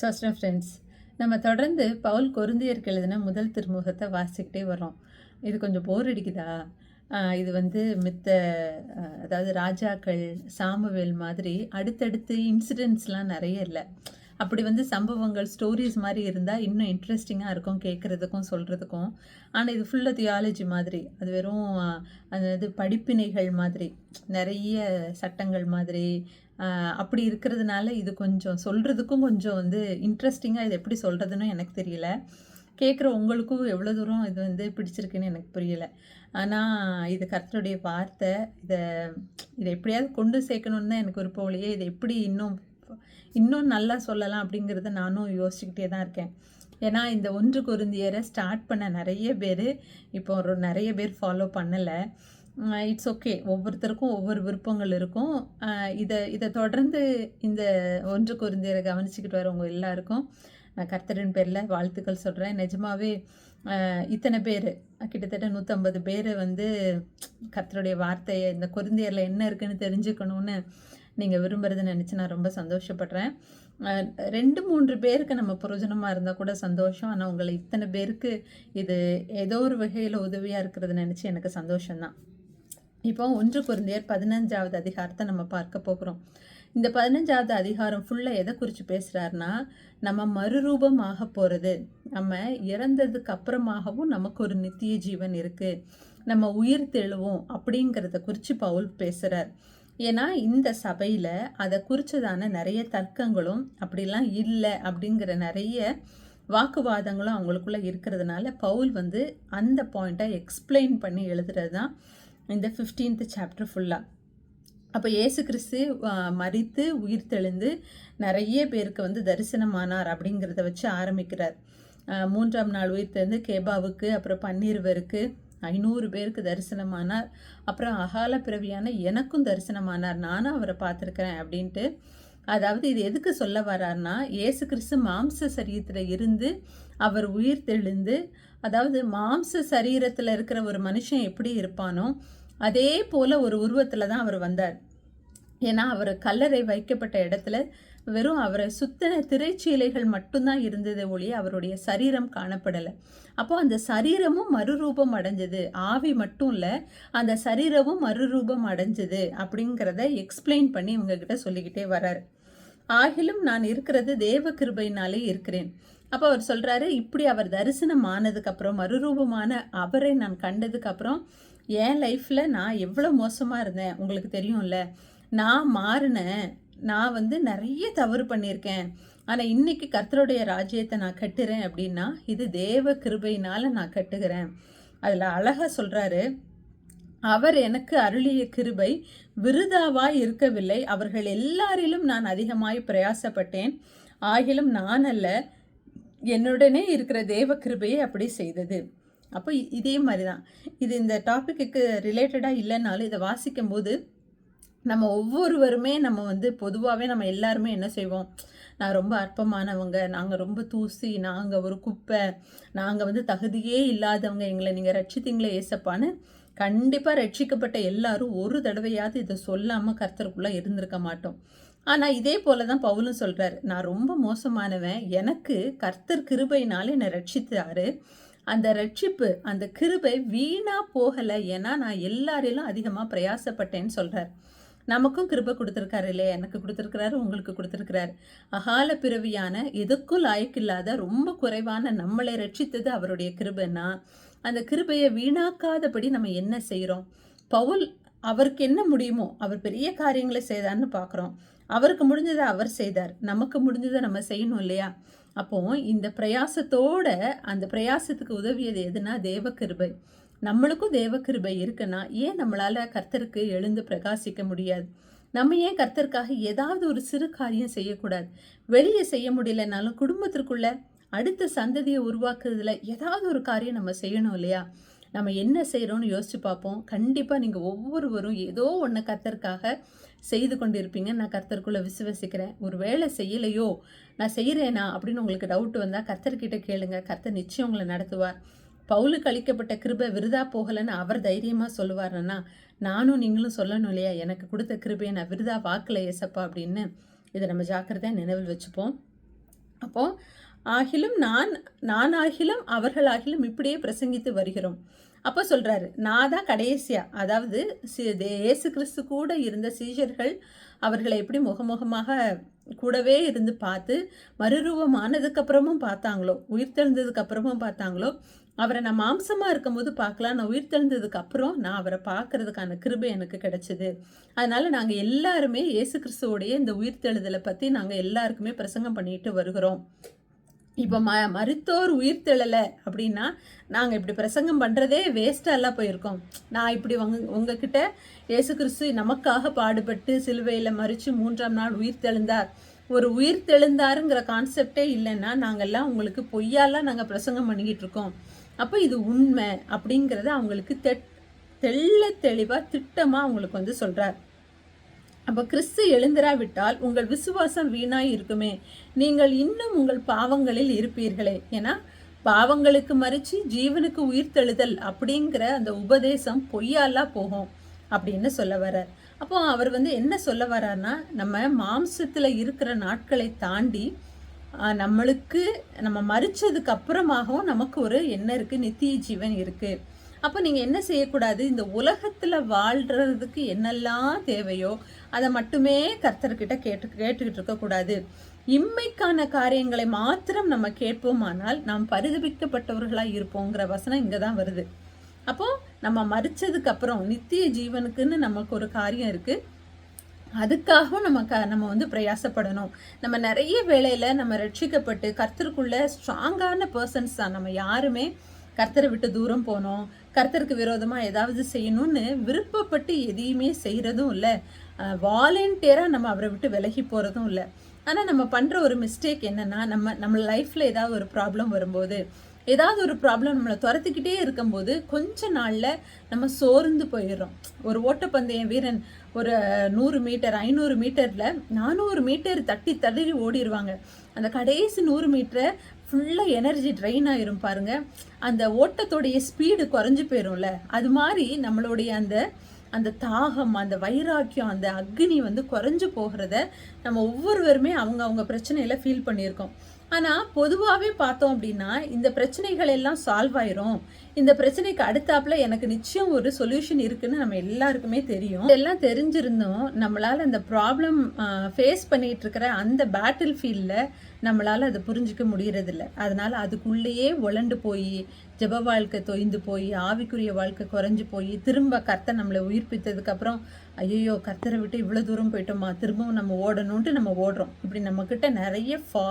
சோஸ்டம் friends நம்ம தொடர்ந்து பவுல் கொருந்தியருக்கு எழுதின முதல் திருமுகத்தை வாசிக்கிட்டே வரோம் இது கொஞ்சம் போர் அடிக்குதா? இது வந்து மித்த அதாவது ராஜாக்கள் சாமுவேல் மாதிரி அடுத்தடுத்து இன்சிடென்ட்ஸ்லாம் நிறைய இல்லை. அப்படி வந்து சம்பவங்கள் ஸ்டோரிஸ் மாதிரி இருந்தால் இன்னும் இன்ட்ரெஸ்டிங்காக இருக்கும் கேட்குறதுக்கும் சொல்கிறதுக்கும் ஆனால் இது ஃபுல்லாக தியாலஜி மாதிரி. அது வெறும் அது அதாவது படிப்பினைகள் மாதிரி. நிறைய சட்டங்கள் மாதிரி அப்படி இருக்கிறதுனால இது கொஞ்சம் சொல்கிறதுக்கும் கொஞ்சம் வந்து இன்ட்ரெஸ்டிங்காக இது எப்படி சொல்கிறதுன்னு எனக்கு தெரியல. கேட்குற உங்களுக்கும் எவ்வளோ தூரம் இது வந்து பிடிச்சிருக்குன்னு எனக்கு புரியலை. ஆனால் இது கருத்துடைய வார்த்தை இதை இதை எப்படியாவது கொண்டு சேர்க்கணுன்னு தான் எனக்கு விருப்பம் இல்லையே இதை எப்படி இன்னும் இன்னும் நல்லா சொல்லலாம் அப்படிங்கிறத நானும் யோசிச்சுக்கிட்டே தான் இருக்கேன். ஏன்னா இந்த ஒன்று குருந்தியரை ஸ்டார்ட் பண்ண நிறைய பேர் இப்போ ஒரு நிறைய பேர் ஃபாலோ பண்ணலை. இட்ஸ் ஓகே ஒவ்வொருத்தருக்கும் ஒவ்வொரு விருப்பங்கள் இருக்கும். இதை இதை தொடர்ந்து இந்த ஒன்று குருந்தியரை கவனிச்சுக்கிட்டு வரவங்க எல்லாருக்கும் நான் கர்த்தரின் பேரில் வாழ்த்துக்கள் சொல்கிறேன் நிஜமாவே இத்தனை பேர் கிட்டத்தட்ட நூற்றம்பது பேர் வந்து கர்த்தருடைய வார்த்தையை இந்த குருந்தியரில் என்ன இருக்குன்னு தெரிஞ்சுக்கணும்னு நீங்கள் விரும்புறதை நினச்சி நான் ரொம்ப சந்தோஷப்படுறேன். ரெண்டு மூன்று பேருக்கு நம்ம பிரயோஜனமாக இருந்தால் கூட சந்தோஷம். ஆனால் உங்களை இத்தனை பேருக்கு இது ஏதோ ஒரு வகையில் உதவியாக இருக்கிறது நினச்சி எனக்கு சந்தோஷம்தான். இப்போ ஒன்று குருந்தியர் பதினஞ்சாவது அதிகாரத்தை நம்ம பார்க்க போகிறோம். இந்த பதினஞ்சாவது அதிகாரம் ஃபுல்லாக எதை குறித்து பேசுகிறாருன்னா நம்ம மறுரூபமாக போகிறது நம்ம இறந்ததுக்கு அப்புறமாகவும் நமக்கு ஒரு நித்திய ஜீவன் இருக்குது நம்ம உயிர் தெழுவோம் அப்படிங்கிறத குறித்து பவுல் பேசுகிறார் ஏன்னா இந்த சபையில் அதை குறித்ததான நிறைய தர்க்கங்களும் அப்படிலாம் இல்லை அப்படிங்கிற நிறைய வாக்குவாதங்களும் அவங்களுக்குள்ளே இருக்கிறதுனால பவுல் வந்து அந்த பாயிண்ட்டை எக்ஸ்பிளைன் பண்ணி எழுதுறது தான் இந்த ஃபிஃப்டீன்த் சாப்டர் ஃபுல்லாக அப்போ இயேசு கிறிஸ்து மறித்து உயிர் தெளிந்து நிறைய பேருக்கு வந்து தரிசனமானார் அப்படிங்கிறத வச்சு ஆரம்பிக்கிறார். மூன்றாம் நாள் உயிர் தெளிந்து கேபாவுக்கு அப்புறம் பன்னீர்வருக்கு ஐநூறு பேருக்கு தரிசனமானார். அப்புறம் அகால பிறவியான எனக்கும் தரிசனமானார். நானும் அவரை பார்த்துருக்கிறேன் அப்படின்ட்டு. அதாவது இது எதுக்கு சொல்ல வர்றாருன்னா இயேசு கிறிஸ்து மாம்ச சரீரத்தில் இருந்து அவர் உயிர் தெளிந்து அதாவது மாம்ச சரீரத்தில் இருக்கிற ஒரு மனுஷன் எப்படி இருப்பானோ அதே போல் ஒரு உருவத்தில் தான் அவர் வந்தார். ஏன்னா அவர் கல்லறை வைக்கப்பட்ட இடத்துல வெறும் அவரை சுத்தின திரைச்சீலைகள் மட்டும்தான் இருந்தது ஒழிய அவருடைய சரீரம் காணப்படலை. அப்போ அந்த சரீரமும் மறுரூபம் அடைஞ்சது. ஆவி மட்டும் இல்லை அந்த சரீரமும் மறுரூபம் அடைஞ்சது அப்படிங்கிறத எக்ஸ்பிளைன் பண்ணி இவங்ககிட்ட சொல்லிக்கிட்டே வரார். ஆகிலும் நான் இருக்கிறது தேவ கிருபையினாலே இருக்கிறேன். அப்போ அவர் சொல்கிறாரு இப்படி அவர் தரிசனம் ஆனதுக்கப்புறம் மறுரூபமான அவரை நான் கண்டதுக்கப்புறம் என் லைஃப்பில் நான் எவ்வளோ மோசமாக இருந்தேன் உங்களுக்கு தெரியும்ல. நான் மாறினேன். நான் வந்து நிறைய தவறு பண்ணியிருக்கேன். ஆனால் இன்னைக்கு கர்த்தருடைய ராஜ்யத்தை நான் கட்டுறேன் அப்படின்னா இது தேவ கிருபையினால் நான் கட்டுகிறேன். அதில் அழகாக சொல்கிறாரு அவர் எனக்கு அருளிய கிருபை விருதாவாய் இருக்கவில்லை. அவர்கள் எல்லாரிலும் நான் அதிகமாய் பிரயாசப்பட்டேன். ஆகிலும் நான் அல்ல என்னுடனே இருக்கிற தேவ கிருபையை அப்படி செய்தது. அப்போ இதே மாதிரி தான் இது இந்த டாப்பிக்கு ரிலேட்டடாக இல்லைனாலும் இதை வாசிக்கும் போது நம்ம ஒவ்வொருவருமே நம்ம வந்து பொதுவாகவே நம்ம எல்லாருமே என்ன செய்வோம்? நான் ரொம்ப அற்பமானவங்க நாங்கள் ரொம்ப தூசி நாங்கள் ஒரு குப்பை நாங்கள் வந்து தகுதியே இல்லாதவங்க எங்களை நீங்கள் ரட்சித்தீங்களே ஏசப்பான்னு கண்டிப்பாக ரட்சிக்கப்பட்ட எல்லாரும் ஒரு தடவையாவது இதை சொல்லாமல் கர்த்தருக்குள்ளே இருந்திருக்க மாட்டோம். ஆனால் இதே போல தான் பவுலும் சொல்கிறார் நான் ரொம்ப மோசமானவன். எனக்கு கர்த்தர் கிருபையினால என்னை ரட்சித்தாரு. அந்த ரட்சிப்பு அந்த கிருபை வீணா போகலை. ஏன்னா நான் எல்லாரிலும் அதிகமாக பிரயாசப்பட்டேன்னு சொல்கிறார் நமக்கும் கிருபை கொடுத்துருக்காரு இல்லையா? எனக்கு கொடுத்துருக்கிறாரு உங்களுக்கு கொடுத்துருக்கிறாரு. அகால பிறவியான எதுக்கும் லாய்க்கில்லாத ரொம்ப குறைவான நம்மளை ரட்சித்தது அவருடைய கிருபைன்னா அந்த கிருபையை வீணாக்காதபடி நம்ம என்ன செய்கிறோம் பவுல் அவருக்கு என்ன முடியுமோ அவர் பெரிய காரியங்களை செய்தார்னு பார்க்குறோம். அவருக்கு முடிஞ்சதை அவர் செய்தார். நமக்கு முடிஞ்சதை நம்ம செய்யணும் இல்லையா? அப்போ இந்த பிரயாசத்தோட அந்த பிரயாசத்துக்கு உதவியது எதுனா தேவக்கிருபை நம்மளுக்கும் தேவக்கிருபை இருக்குன்னா ஏன் நம்மளால் கர்த்தருக்கு எழுந்து பிரகாசிக்க முடியாது? நம்ம ஏன் கர்த்தருக்காக ஏதாவது ஒரு சிறு காரியம் செய்யக்கூடாது? வெளியே செய்ய முடியலனாலும் குடும்பத்திற்குள்ள அடுத்த சந்ததியை உருவாக்குறதுல ஏதாவது ஒரு காரியம் நம்ம செய்யணும் இல்லையா? நம்ம என்ன செய்கிறோம்னு யோசிச்சு பார்ப்போம். கண்டிப்பாக நீங்கள் ஒவ்வொருவரும் ஏதோ ஒன்று கர்த்தருக்காக செய்து கொண்டு இருப்பீங்க நான் கர்த்தருக்குள்ளே விசுவசிக்கிறேன். ஒரு வேலை செய்யலையோ நான் செய்கிறேனா அப்படின்னு உங்களுக்கு டவுட் வந்தால் கர்த்தர்கிட்ட கேளுங்க. கர்த்தர் நிச்சயம் உங்களை நடத்துவார். பவுலுக்கு அளிக்கப்பட்ட கிருபை விருதா போகலைன்னு அவர் தைரியமாக சொல்லுவார்னா நானும் நீங்களும் சொல்லணும் இல்லையா? எனக்கு கொடுத்த கிருபையை நான் விருதா வாக்கல ஏசப்பா அப்படின்னு இதை நம்ம ஜாக்கிரதையாக நினைவில் வச்சுப்போம். அப்போது ஆகிலும் நான் நான் ஆகிலும் அவர்களாகிலும் இப்படியே பிரசங்கித்து வருகிறோம். அப்போ சொல்கிறாரு நான் தான் கடைசியா. அதாவது சி- தே- இயேசு கிறிஸ்து கூட இருந்த சீஷர்கள் அவர்களை எப்படி முகமுகமாக கூடவே இருந்து பார்த்து மறுரூபமானதுக்கு அப்புறமும் பார்த்தாங்களோ உயிர்த்தெழுந்ததுக்கப்புறமும் பார்த்தாங்களோ அவரை நான் மாம்சமாக இருக்கும்போது பார்க்கலாம் நான் உயிர்த்தெழுந்ததுக்கு அப்புறம் நான் அவரை பார்க்கறதுக்கான கிருபை எனக்கு கிடைச்சிது. அதனால் நாங்கள் எல்லாருமே இயேசு கிறிஸ்துவோடைய இந்த உயிர்த்தெழுதலை பற்றி நாங்கள் எல்லாருக்குமே பிரசங்கம் பண்ணிட்டு வருகிறோம். இப்போ ம மருத்தோர் உயிர் தெழலை அப்படின்னா நாங்கள் இப்படி பிரசங்கம் பண்ணுறதே வேஸ்ட்டாகலாம் போயிருக்கோம். நான் இப்படி உங்க உங்ககிட்ட இயேசு கிறிஸ்து நமக்காக பாடுபட்டு சிலுவையில் மறித்து மூன்றாம் நாள் உயிர் தெழுந்தார். ஒரு உயிர் தெழுந்தாருங்கிற கான்செப்டே இல்லைன்னா நாங்கள்லாம் உங்களுக்கு பொய்யாலாம் நாங்கள் பிரசங்கம் பண்ணிக்கிட்டு இருக்கோம். அப்போ இது உண்மை அப்படிங்கிறத அவங்களுக்கு தெட் தெள்ள தெளிவாக திட்டமாக அவங்களுக்கு வந்து சொல்கிறார் அப்போ கிறிஸ்து எழுந்திராவிட்டால் உங்கள் விசுவாசம் வீணாய் இருக்குமே நீங்கள் இன்னும் உங்கள் பாவங்களில் இருப்பீர்களே. ஏன்னா பாவங்களுக்கு மறிச்சு ஜீவனுக்கு உயிர் தெழுதல் அப்படிங்கிற அந்த உபதேசம் பொய்யாலா போகும் அப்படின்னு சொல்ல வர்றார். அப்போ அவர் வந்து என்ன சொல்ல வர்றார்னா நம்ம மாம்சத்தில் இருக்கிற நாட்களை தாண்டி நம்மளுக்கு நம்ம மறிச்சதுக்கு அப்புறமாகவும் நமக்கு ஒரு என்ன இருக்குது நித்திய ஜீவன் இருக்குது அப்போ நீங்கள் என்ன செய்யக்கூடாது? இந்த உலகத்தில் வாழ்கிறதுக்கு என்னெல்லாம் தேவையோ அதை மட்டுமே கர்த்தர்கிட்ட கேட்டு கேட்டுக்கிட்டு இருக்கக்கூடாது. இம்மைக்கான காரியங்களை மாத்திரம் நம்ம கேட்போமானால் நாம் பரிதபிக்கப்பட்டவர்களாக இருப்போங்கிற வசனம் இங்கே தான் வருது. அப்போ நம்ம மறிச்சதுக்கு அப்புறம் நித்திய ஜீவனுக்குன்னு நமக்கு ஒரு காரியம் இருக்கு. அதுக்காகவும் நம்ம க நம்ம வந்து பிரயாசப்படணும். நம்ம நிறைய வேலையில் நம்ம ரட்சிக்கப்பட்டு கர்த்தருக்குள்ள ஸ்ட்ராங்கான பர்சன்ஸ் தான். நம்ம யாருமே கர்த்தரை விட்டு தூரம் போனோம். கர்த்தருக்கு விரோதமாக ஏதாவது செய்யணும்னு விருப்பப்பட்டு எதையுமே செய்கிறதும் இல்லை. வாலண்டியராக நம்ம அவரை விட்டு விலகி போகிறதும் இல்லை. ஆனால் நம்ம பண்ணுற ஒரு மிஸ்டேக் என்னன்னா நம்ம நம்ம லைஃப்பில் ஏதாவது ஒரு ப்ராப்ளம் வரும்போது ஏதாவது ஒரு ப்ராப்ளம் நம்மளை துரத்துக்கிட்டே இருக்கும்போது கொஞ்ச நாளில் நம்ம சோர்ந்து போயிடுறோம். ஒரு ஓட்டப்பந்தய வீரன் ஒரு நூறு மீட்டர் ஐநூறு மீட்டரில் நானூறு மீட்டர் தட்டி தள்ளி ஓடிடுவாங்க அந்த கடைசி நூறு மீட்டரை ஃபுல்லாக எனர்ஜி ட்ரெயின் ஆயிரும் பாருங்க. அந்த ஓட்டத்தோடைய ஸ்பீடு குறைஞ்சு போயிரும்ல. அது மாதிரி நம்மளுடைய அந்த அந்த தாகம் அந்த வைராக்கியம் அந்த அக்னி வந்து குறைஞ்சு போகிறத நம்ம ஒவ்வொருவருமே அவங்க அவங்க பிரச்சனையில ஃபீல் பண்ணியிருக்கோம். ஆனால் பொதுவாகவே பார்த்தோம் அப்படின்னா இந்த பிரச்சனைகள் எல்லாம் சால்வ் ஆயிரும். இந்த பிரச்சனைக்கு அடுத்தாப்புல எனக்கு நிச்சயம் ஒரு சொல்யூஷன் இருக்குன்னு நம்ம எல்லாருக்குமே தெரியும். எல்லாம் தெரிஞ்சிருந்தோம் நம்மளால அந்த ப்ராப்ளம் ஃபேஸ் பண்ணிட்டு இருக்கிற அந்த பேட்டில் ஃபீல்டில் நம்மளால அதை புரிஞ்சிக்க முடியறதில்ல. அதனால அதுக்குள்ளேயே உழண்டு போய் ஜப வாழ்க்கை தொய்ந்து போய் ஆவிக்குரிய வாழ்க்கை குறைஞ்சு போய் திரும்ப கர்த்தர் நம்மளை உயிர்ப்பித்ததுக்கு அப்புறம் ஐயோ கர்த்தரை விட்டு இவ்வளோ தூரம் போயிட்டோமா திரும்பவும் நம்ம ஓடணும்ட்டு நம்ம ஓடுறோம். இப்படி நம்மக்கிட்ட நிறைய ஃபா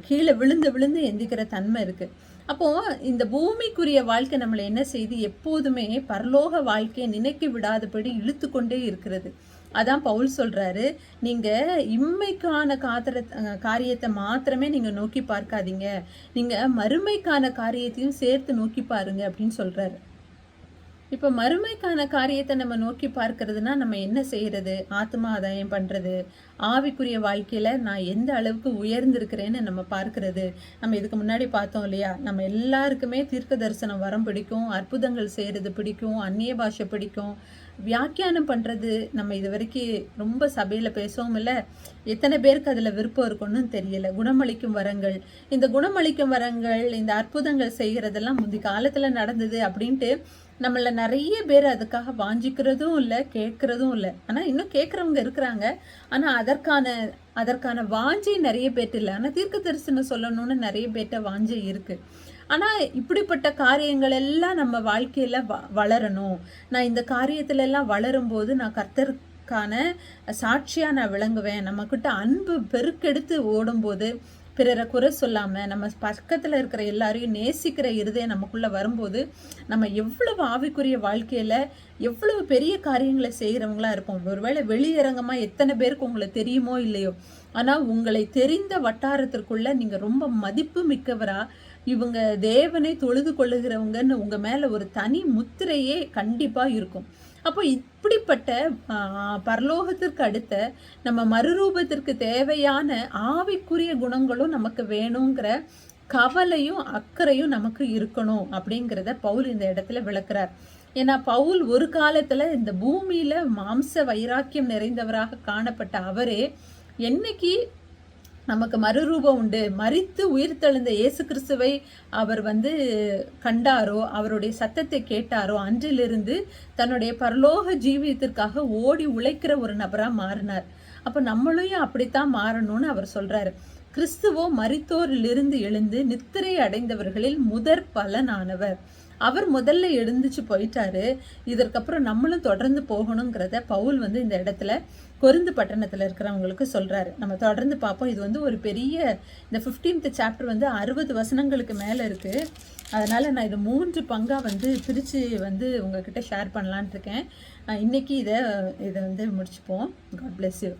கீழே விழுந்து விழுந்து எந்திக்கிற தன்மை இருக்குது அப்போ இந்த பூமிக்குரிய வாழ்க்கை நம்மளை என்ன செய்து எப்போதுமே பரலோக வாழ்க்கையை நினைக்க விடாதபடி இழுத்து கொண்டே இருக்கிறது. அதான் பவுல் சொல்கிறாரு நீங்கள் இம்மைக்கான காத்திர காரியத்தை மாத்திரமே நீங்கள் நோக்கி பார்க்காதீங்க. நீங்கள் மறுமைக்கான காரியத்தையும் சேர்த்து நோக்கி பாருங்க அப்படின்னு சொல்கிறாரு இப்போ மறுமைக்கான காரியத்தை நம்ம நோக்கி பார்க்கறதுனா நம்ம என்ன செய்யறது? ஆத்மா ஆதாயம் பண்றது. ஆவிக்குரிய வாழ்க்கையில நான் எந்த அளவுக்கு உயர்ந்திருக்கிறேன்னு நம்ம பார்க்கறது. நம்ம இதுக்கு முன்னாடி பார்த்தோம் இல்லையா? நம்ம எல்லாருக்குமே தீர்க்க தரிசனம் வரம் பிடிக்கும் அற்புதங்கள் செய்யறது பிடிக்கும் அந்நிய பாஷை பிடிக்கும். வியாக்கியானம் பண்றது நம்ம இது வரைக்கும் ரொம்ப சபையில பேசவும் இல்லை. எத்தனை பேருக்கு அதுல விருப்பம் இருக்குன்னு தெரியல. குணமளிக்கும் வரங்கள். இந்த குணமளிக்கும் வரங்கள் இந்த அற்புதங்கள் செய்கிறதெல்லாம் முந்தி காலத்துல நடந்தது அப்படின்ட்டு நம்மள நிறைய பேர் அதுக்காக வாஞ்சிக்கிறதும் இல்லை கேட்கறதும் இல்லை. ஆனா இன்னும் கேட்கறவங்க இருக்கிறாங்க. ஆனா அதற்கான அதற்கான வாஞ்சி நிறைய பேர்ட்டு இல்லை. ஆனா தீர்க்க தரிசனம் சொல்லணும்னு நிறைய பேர்ட்ட வாஞ்சி இருக்கு. ஆனால் இப்படிப்பட்ட காரியங்கள் எல்லாம் நம்ம வாழ்க்கையில் வ- வளரணும். நான் இந்த காரியத்துல எல்லாம் வளரும்போது நான் கர்த்தருக்கான சாட்சியாக நான் விளங்குவேன். நம்மக்கிட்ட அன்பு பெருக்கெடுத்து ஓடும்போது பிறரை குறை சொல்லாமல் நம்ம பக்கத்தில் இருக்கிற எல்லாரையும் நேசிக்கிற இருதயம் நமக்குள்ளே வரும்போது நம்ம எவ்வளவு ஆவிக்குரிய வாழ்க்கையில் எவ்வளவு பெரிய காரியங்களை செய்கிறவங்களா இருப்போம். ஒருவேளை வெளியரங்கமாக எத்தனை பேருக்கு உங்களை தெரியுமோ இல்லையோ. ஆனால் உங்களை தெரிந்த வட்டாரத்திற்குள்ளே நீங்கள் ரொம்ப மதிப்பு மிக்கவரா இவங்க தேவனை தொழுது கொள்ளுகிறவங்கன்னு உங்கள் மேலே ஒரு தனி முத்திரையே கண்டிப்பாக இருக்கும். அப்போ இப்படிப்பட்ட பரலோகத்திற்கு அடுத்த நம்ம மறுரூபத்திற்கு தேவையான ஆவிக்குரிய குணங்களும் நமக்கு வேணுங்கிற கவலையும் அக்கறையும் நமக்கு இருக்கணும் அப்படிங்கிறத பவுல் இந்த இடத்துல விளக்குறார். ஏன்னா பவுல் ஒரு காலத்துல இந்த பூமியில மாம்ச வைராக்கியம் நிறைந்தவராக காணப்பட்ட அவரே என்னைக்கு நமக்கு மறுரூபம் உண்டு. மறித்து உயிர்த்தெழுந்த இயேசு கிறிஸ்துவை அவர் வந்து கண்டாரோ அவருடைய சத்தத்தை கேட்டாரோ அன்றிலிருந்து தன்னுடைய பரலோக ஜீவியத்திற்காக ஓடி உழைக்கிற ஒரு நபராக மாறினார். அப்போ நம்மளையும் அப்படித்தான் மாறணும்னு அவர் சொல்கிறாரு கிறிஸ்துவோ மறித்தோரிலிருந்து எழுந்து நித்திரை அடைந்தவர்களில் முதற் பலனானவர். அவர் முதல்ல எழுந்துச்சு போயிட்டாரு. இதற்கப்புறம் நம்மளும் தொடர்ந்து போகணுங்கிறத பவுல் வந்து இந்த இடத்துல கொருந்து பட்டணத்தில் இருக்கிறவங்களுக்கு சொல்கிறாரு நம்ம தொடர்ந்து பார்ப்போம். இது வந்து ஒரு பெரிய இந்த ஃபிஃப்டீன்த் சாப்டர் வந்து அறுபது வசனங்களுக்கு மேலே இருக்குது அதனால் நான் இது மூன்று பங்காக வந்து பிரித்து வந்து உங்ககிட்ட ஷேர் பண்ணலான் இருக்கேன். இன்றைக்கி இதை இதை வந்து முடிச்சுப்போம். God bless you